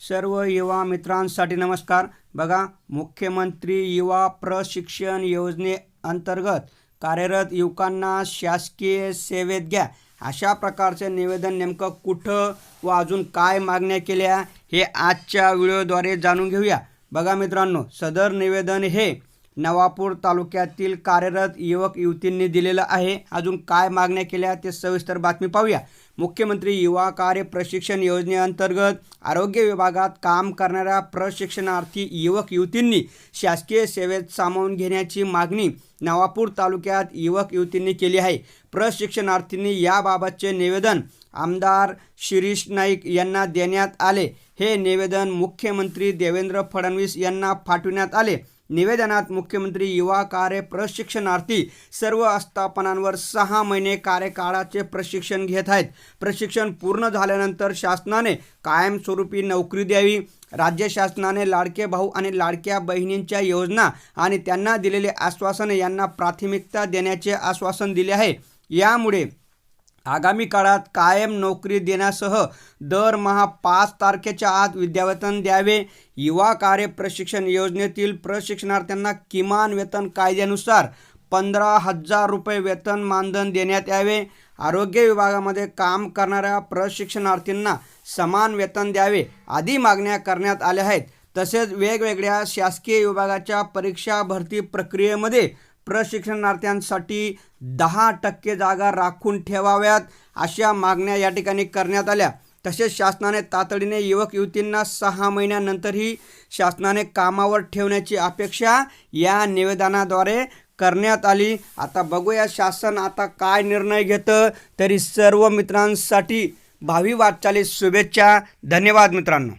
सर्व युवा मित्रांसाठी नमस्कार. बघा मुख्यमंत्री युवा प्रशिक्षण योजनेअंतर्गत कार्यरत युवकांना शासकीय सेवेत घ्या. अशा प्रकारचे निवेदन नेमकं कुठं व अजून काय मागण्या केल्या हे आजच्या व्हिडिओद्वारे जाणून घेऊया. बघा मित्रांनो सदर निवेदन हे नवापूर तालुक्यातील कार्यरत युवक युवतींनी दिलेलं आहे. अजून काय मागण्या केल्या ते सविस्तर बातमी पाहूया. मुख्यमंत्री युवा कार्य प्रशिक्षण योजनेअंतर्गत आरोग्य विभागात काम करणाऱ्या प्रशिक्षणार्थी युवक युवतींनी शासकीय सेवेत सामावून घेण्याची मागणी नवापूर तालुक्यात युवक युवतींनी केली आहे. प्रशिक्षणार्थींनी याबाबतचे निवेदन आमदार शिरीष नाईक यांना देण्यात आले. हे निवेदन मुख्यमंत्री देवेंद्र फडणवीस यांना पाठविण्यात आले. निवेदनात मुख्यमंत्री युवा कार्य प्रशिक्षणार्थी सर्व आस्थापनांवर सहा महिने कार्यकाळाचे प्रशिक्षण घेत आहेत. प्रशिक्षण पूर्ण झाल्यानंतर शासनाने कायमस्वरूपी नोकरी द्यावी. राज्य शासनाने लाडके भाऊ आणि लाडक्या बहिणींच्या योजना आणि त्यांना दिलेले आश्वासन यांना प्राथमिकता देण्याचे आश्वासन दिले आहे. यामुळे आगामी काळात कायम नोकरी देण्यासह दरमहा पाच तारखेच्या आत विद्यावेतन द्यावे. युवा कार्य प्रशिक्षण योजनेतील प्रशिक्षणार्थ्यांना किमान वेतन कायद्यानुसार पंधरा हजार रुपये वेतन मानधन देण्यात यावे. आरोग्य विभागामध्ये काम करणाऱ्या प्रशिक्षणार्थींना समान वेतन द्यावे आदी मागण्या करण्यात आल्या आहेत. तसेच वेगवेगळ्या शासकीय विभागाच्या परीक्षा भरती प्रक्रियेमध्ये प्रशिक्षणार्थ्यांसाठी दहा टक्के जागा राखून ठेवाव्यात अशा मागण्या या ठिकाणी करण्यात आल्या. तसेच शासनाने तातडीने युवक युवतींना सहा महिन्यानंतरही शासनाने कामावर ठेवण्याची अपेक्षा या निवेदनाद्वारे करण्यात आली. आता बघूया शासन आता काय निर्णय घेतं. तरी सर्व मित्रांसाठी भावी वाटचालीस शुभेच्छा. धन्यवाद मित्रांनो.